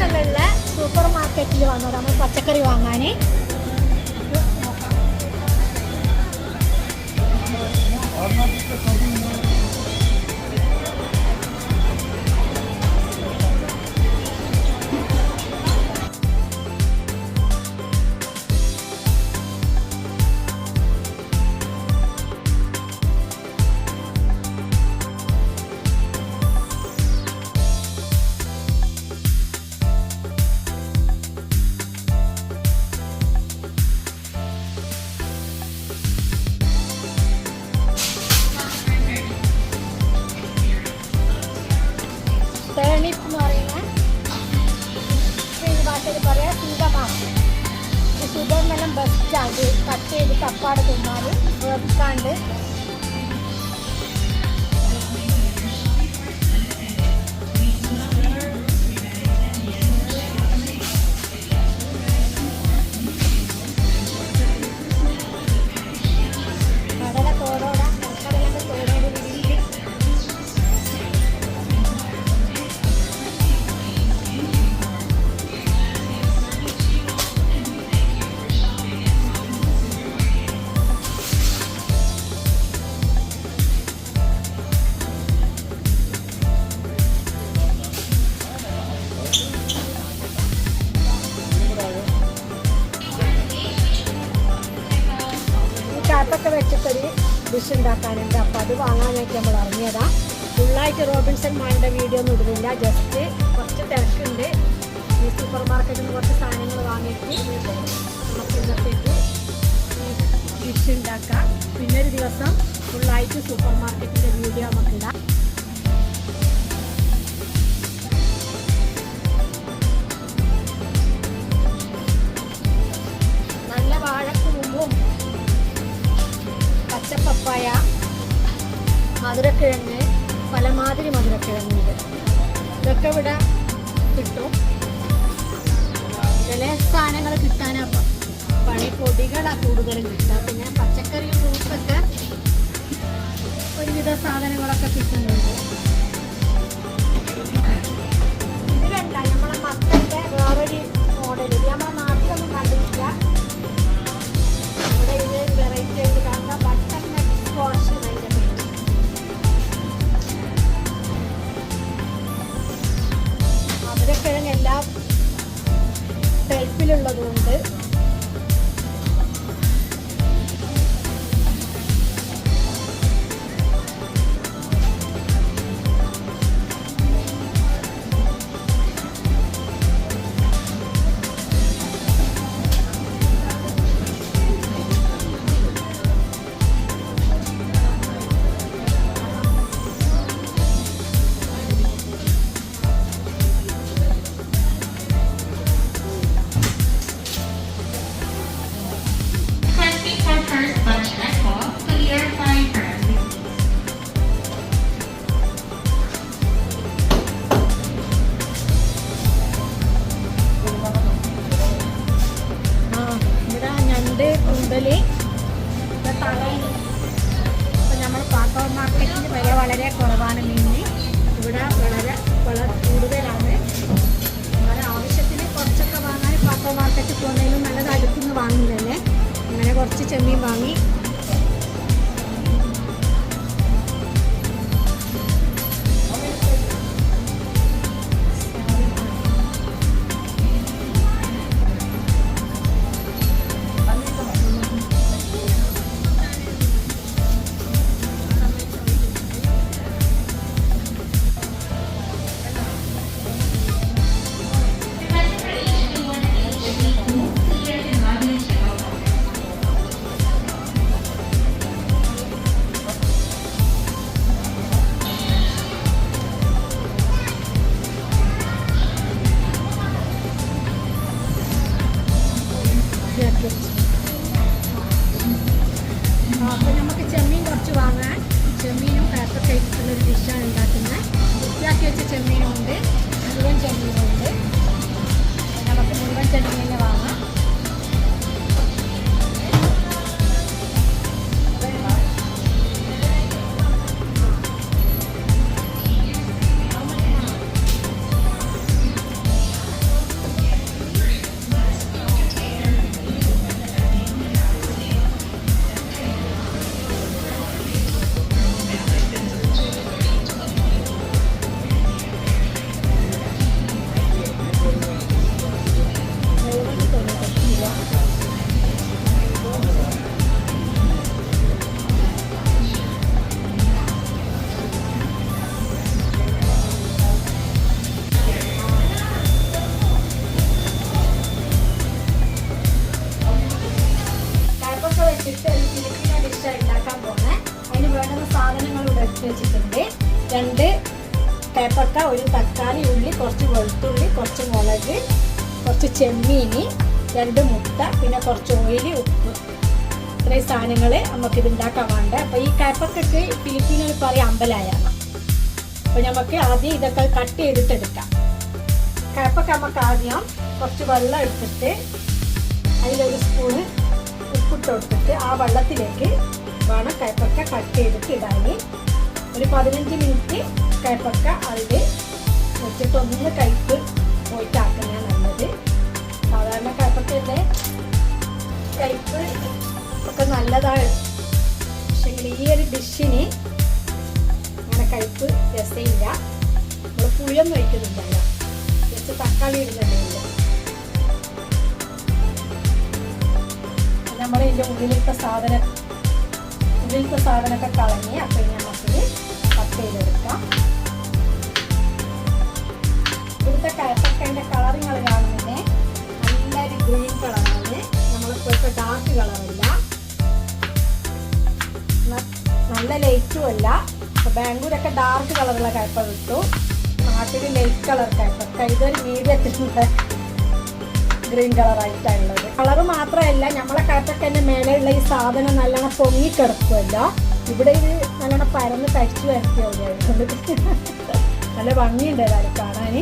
റോബിൻസണിലുള്ള super മാർക്കറ്റിൽ വന്നത് നമ്മൾ പച്ചക്കറി വാങ്ങാൻ ടേണിപ്പ് കപ്പാട് തിന്നാൽ ഫുള്ളായിട്ട് റോബിൻസൺ മാളിന്റെ വീഡിയോ ഒന്നും ഇടുന്നില്ല. ജസ്റ്റ് കുറച്ച് തിരക്കുണ്ട്. ഈ സൂപ്പർ മാർക്കറ്റിൽ നിന്ന് കുറച്ച് സാധനങ്ങൾ വാങ്ങിയിട്ട് നമുക്ക് ഡിഷ് ഉണ്ടാക്കാം. പിന്നെ ഒരു ദിവസം ഫുള്ളായിട്ട് സൂപ്പർ മാർക്കറ്റിന്റെ വീഡിയോ നമുക്കിടാം നല്ല മധുരക്കിഴങ്ങ് പലമാതിരി മധുരക്കിഴങ്ങുണ്ട്. ഇതൊക്കെ ഇവിടെ കിട്ടും. ചില സാധനങ്ങൾ കിട്ടാനാ പ- പണി പൊടികളാണ് കൂടുതലും കിട്ടുക. പിന്നെ പച്ചക്കറി ഫ്രൂട്ട്സൊക്കെ ഒരുവിധ സാധനങ്ങളൊക്കെ കിട്ടുന്നുണ്ട്. ഇത് കണ്ട നമ്മളെ മത്തന്റെ വേറൊരു മോഡൽ ഇത് നമ്മളെ നാട്ടിലൊന്നും കണ്ടിട്ടില്ല. വെച്ചിട്ട് ഒരു ഫിലിപ്പിനോ ഡിഷ് ഉണ്ടാക്കാൻ പോകുന്നത് അതിന് വേണ്ടുന്ന സാധനങ്ങൾ ഇവിടെ വെച്ചിട്ടുണ്ട്. രണ്ട് കയപ്പക്ക ഒരു തക്കാളി ഉള്ളി കുറച്ച് വെളുത്തുള്ളി കുറച്ച് മുളക് കുറച്ച് ചെമ്മീനി രണ്ട് മുട്ട പിന്നെ കുറച്ച് ഓയിൽ ഉപ്പ്. ഇത്രയും സാധനങ്ങൾ നമുക്കിത് ഉണ്ടാക്കാൻ വേണ്ട. അപ്പോൾ ഈ കയപ്പക്കൊക്കെ ഫിലിപ്പീനിൽ പറയും അമ്പലായാണ് അപ്പോൾ നമുക്ക് ആദ്യം ഇതൊക്കെ കട്ട് ചെയ്തിട്ടെടുക്കാം കയപ്പൊക്കെ നമുക്ക് ആദ്യം കുറച്ച് വെള്ളം എടുത്തിട്ട് അതിലൊരു സ്പൂണ് ഉപ്പിട്ട് കൊടുത്തിട്ട് ആ വെള്ളത്തിലേക്ക് വേണം കൈപ്പക്ക കട്ട് ചെയ്തിട്ട് ഇടാൻ ഒരു പതിനഞ്ച് മിനിറ്റ് കൈപ്പക്ക അതിൽ വെച്ചിട്ട് ഒന്ന് കയ്പ് പോയിട്ടാക്കുന്ന നല്ലത്. സാധാരണ കയ്പക്കന്റെ കൈപ്പ് ഒക്കെ നല്ലതാണ്. പക്ഷേ ഈ ഒരു ഡിഷിന് അങ്ങനെ കൈപ്പ് രസമില്ല നമ്മൾ പുളിയൊന്നും വയ്ക്കുന്നില്ലല്ലോ ജസ്റ്റ് തക്കാളി ഇടുന്നുണ്ടല്ലോ നമ്മൾ ഇതിന്റെ ഉള്ളിലത്തെ സാധനം ഉള്ളിലത്തെ സാധനമൊക്കെ കളഞ്ഞ് അപ്പം ഇനി നമുക്കിത് കട്ട് ചെയ്തെടുക്കാം. ഇവിടുത്തെ കയപ്പക്കന്റെ കളറുകൾ കാണുന്നത് നല്ലൊരു ഗ്രീൻ കളറാണ് നമ്മളിപ്പോഴത്തെ ഡാർക്ക് കളറല്ല നല്ല ലൈറ്റും അല്ല. അപ്പം ബാംഗ്ലൂരൊക്കെ ഡാർക്ക് കളറുള്ള കയപ്പ കിട്ടും നാട്ടിൽ ലൈറ്റ് കളർ കയപ്പ ഇതൊരു മീഡിയത്തിലുള്ള ഗ്രീൻ കളറായിട്ടുള്ളത് കളറ് മാത്രമല്ല നമ്മളെ കയപ്പക്കന്റെ മേലെയുള്ള ഈ സാധനം നല്ലോണം പൊങ്ങിക്കിടക്കുമല്ലോ ഇവിടെ ഇത് നല്ലോണം പരന്ന് കഴിച്ചു വരത്തിയുണ്ട് നല്ല ഭംഗിയുണ്ട് ഏതായാലും കാണാൻ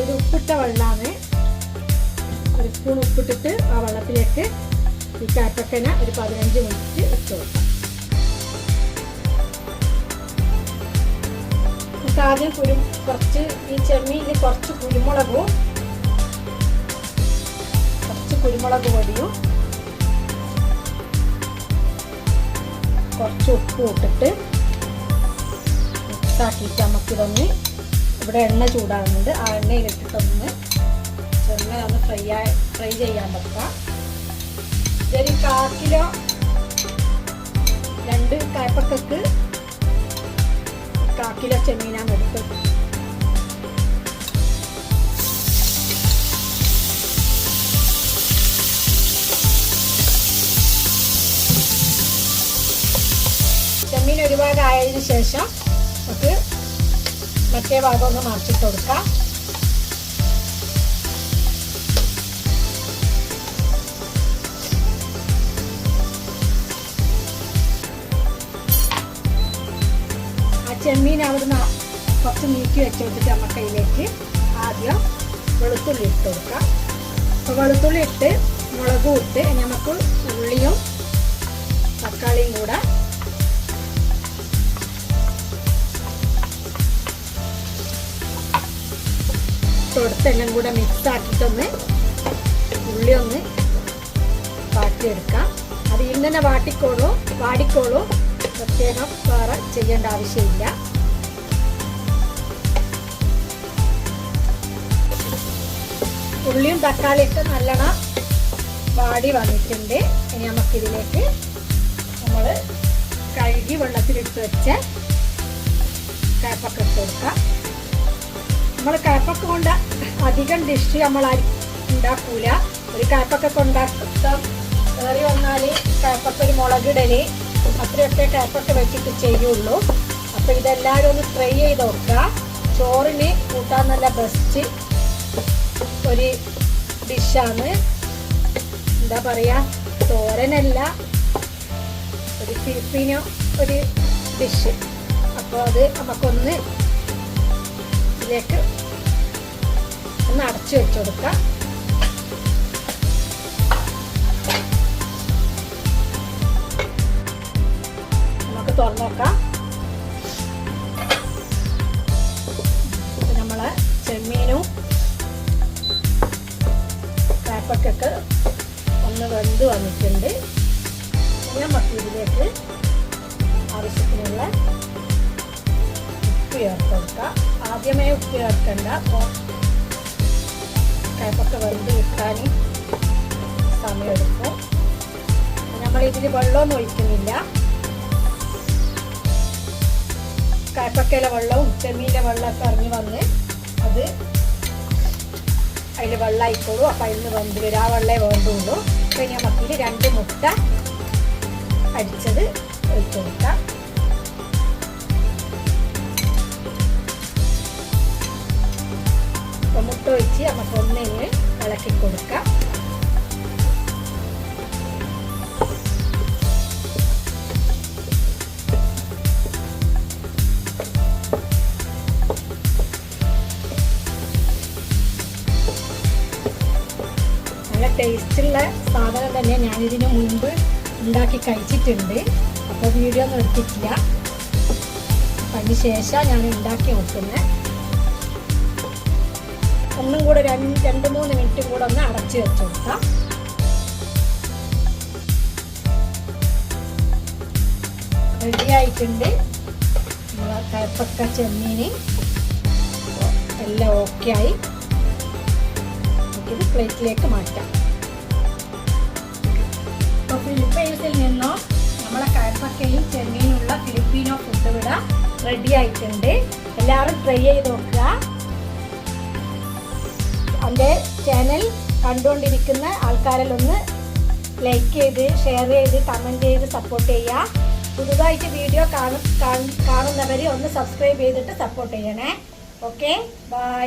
ഇത് ഉപ്പിട്ട വെള്ളമാണ്. ഒരു സ്പൂൺ ഉപ്പിട്ടിട്ട് ആ വെള്ളത്തിലേക്ക് ഈ കാറ്റക്കന ഒരു പതിനഞ്ച് മിനിറ്റ് ഇട്ട് കൊടുക്കാം. ആദ്യം കുരു കുറച്ച് ഈ ചെമ്മീനിൽ കുറച്ച് കുരുമുളകും കുറച്ച് കുരുമുളക് പൊടിയും. കുറച്ച് ഉപ്പും ഇട്ടിട്ട് മിക്സാക്കിയിട്ട് നമുക്കിതൊന്ന് ഇവിടെ എണ്ണ ചൂടാകുന്നുണ്ട് ആ എണ്ണയിലിട്ടിട്ടൊന്ന് ചെറുങ്ങനെ ഒന്ന് ഫ്രൈ ആയി ഫ്രൈ ചെയ്യാൻ വെക്കാം. ഇതൊരു കാ കിലോ രണ്ട് കായ്പക്കക്ക് കാ കിലോ ചെമ്മീനാണ് എടുത്തത്. ചെമ്മീൻ ഒരു ശേഷം നമുക്ക് മറ്റേ ഭാഗം ഒന്ന് മറിച്ചിട്ട് കൊടുക്കാം ചെമ്മീൻ അവിടുന്ന് കുറച്ച് നീക്കി വെച്ച് കൊടുത്തിട്ട് നമുക്ക് അതിലേക്ക് ആദ്യം വെളുത്തുള്ളി ഇട്ട് കൊടുക്കാം. അപ്പോൾ വെളുത്തുള്ളി ഇട്ട് മുളകും ഇട്ട് നമുക്ക് ഉള്ളിയും തക്കാളിയും കൂടെ തൊടുത്തെല്ലാം കൂടെ മിക്സ് ആക്കിയിട്ടൊന്ന് ഉള്ളി ഒന്ന് വാട്ടിയെടുക്കാം. അത് ഇങ്ങനെ വാട്ടിക്കോളൂ വാടിക്കോളൂ. പ്രത്യേകം വേറെ ചെയ്യേണ്ട ആവശ്യമില്ല. ഉള്ളിയും തക്കാളിയൊക്കെ നല്ലോണം വാടി വന്നിട്ടുണ്ട്. ഇനി നമുക്കിതിലേക്ക് നമ്മൾ കഴുകി വെള്ളത്തിലിട്ട് വെച്ച് കയപ്പൊക്കെ ഇട്ട് കൊടുക്കാം. നമ്മൾ കയപ്പൊക്കെ കൊണ്ട് അധികം ഡിഷ് നമ്മൾ ഉണ്ടാക്കൂല. ഒരു കയപ്പൊക്കെ കൊണ്ടാക്കം. കയറി വന്നാൽ കയപ്പൊക്കെ ഒരു മുളകിടൽ അത്രയൊക്കെ കയപ്പൊക്കെ വെച്ചിട്ട് ചെയ്യുള്ളൂ. അപ്പോൾ ഇതെല്ലാവരും ഒന്ന് ട്രൈ ചെയ്ത് നോക്കുക. ചോറിന് കൂട്ടാൻ നല്ല ബെസ്റ്റ് ഒരു ഡിഷാണ് എന്താ പറയാ? തോരനല്ല ഒരു ഫിലിപ്പീനോ ഒരു ഡിഷ് അപ്പോൾ അത് നമുക്കൊന്ന് ഇതിലേക്ക് ഒന്ന് അടച്ചു വെച്ച് കൊടുക്കാം. നമുക്ക് തുറന്നു നോക്കാം. നമ്മളെ ചെമ്മീനും കാപ്പക്കൊക്കെ ഒന്ന് വെന്ത് വന്നിട്ടുണ്ട്. നമുക്ക് ഇതിലേക്ക് ആവശ്യത്തിനുള്ള ഉപ്പ് ചേർത്ത് കൊടുക്കാം. ആദ്യമേ ഉപ്പ് ചേർക്കണ്ട അപ്പോൾ കാപ്പൊക്കെ വെന്ത് കിട്ടാൻ സമയമെടുക്കും. നമ്മൾ ഇതിൽ വെള്ളമൊന്നും ഒഴിക്കുന്നില്ല. കാപ്പക്കയിലെ വെള്ളവും ചെമ്മീന്റെ വെള്ളമൊക്കെ ഇറങ്ങി വന്ന് അത് അതിൽ വെള്ളമായിക്കോളൂ. അപ്പം അതിൽ നിന്ന് വെന്ത് വരും. ആ വെള്ളമേ വേണ്ടുള്ളൂ. അപ്പം ഞാൻ നമുക്ക് രണ്ട് മുട്ട അടിച്ചത് ഒഴിച്ചു കൊടുക്കാം. ഒഴിച്ച് നമുക്ക് ഒന്നിങ്ങ് ഇളക്കി കൊടുക്കാം. നല്ല ടേസ്റ്റുള്ള സാധനം തന്നെ ഞാനിതിനു മുൻപ് ഉണ്ടാക്കി കഴിച്ചിട്ടുണ്ട്. അപ്പോൾ വീഡിയോ നിർത്തിക്കുക അതിന് ശേഷം ഞാൻ ഉണ്ടാക്കി നോക്കുന്നത്. ഒന്നും കൂടെ രണ്ട് രണ്ട് മൂന്ന് മിനിറ്റും കൂടെ ഒന്ന് അടച്ച് വെച്ച് കൊടുക്കാം. റെഡി ആയിട്ടുണ്ട്. കയപ്പക്ക ചെമ്മീന് എല്ലാം ഓക്കെ ആയി. നമുക്കിത് പ്ലേറ്റിലേക്ക് മാറ്റാം. ഇപ്പോൾ ഫിലിപ്പൈൻസിൽ നിന്നോ നമ്മളെ കയപ്പക്കയും ചെമ്മീനുള്ള ഫിലിപ്പീനോ ഫുഡ് ഇവിടെ റെഡി ആയിട്ടുണ്ട്. എല്ലാവരും ട്രൈ ചെയ്ത് നോക്കുക. എന്റെ ചാനൽ കണ്ടുകൊണ്ടിരിക്കുന്ന ആൾക്കാരിലൊന്ന് ലൈക്ക് ചെയ്ത് ഷെയർ ചെയ്ത് കമന്റ് ചെയ്ത് സപ്പോർട്ട് ചെയ്യുക പുതുതായിട്ട് വീഡിയോ കാണും കാണുന്നവർ ഒന്ന് സബ്സ്ക്രൈബ് ചെയ്തിട്ട് സപ്പോർട്ട് ചെയ്യണേ. Okay bye